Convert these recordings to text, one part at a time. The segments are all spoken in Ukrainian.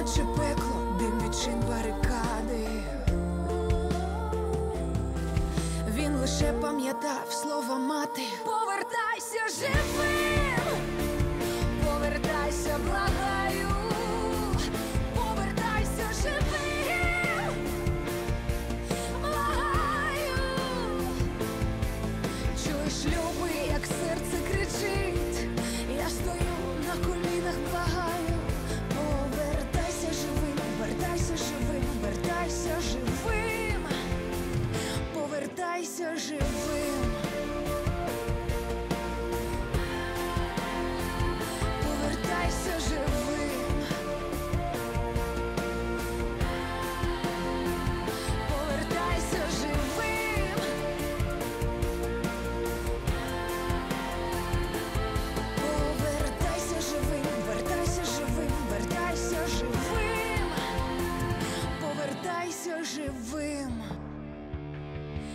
Наче пекло, дим відчин барикади. Він лише пам'ятав слова мати.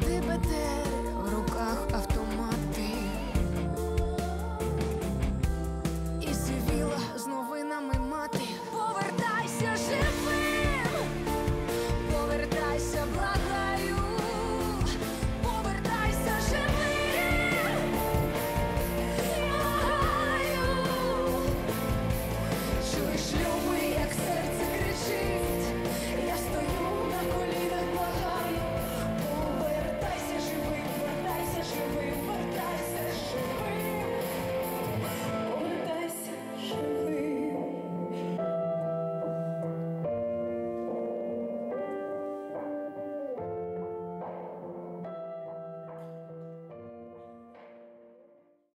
Блокпости БТР, в руках автомат.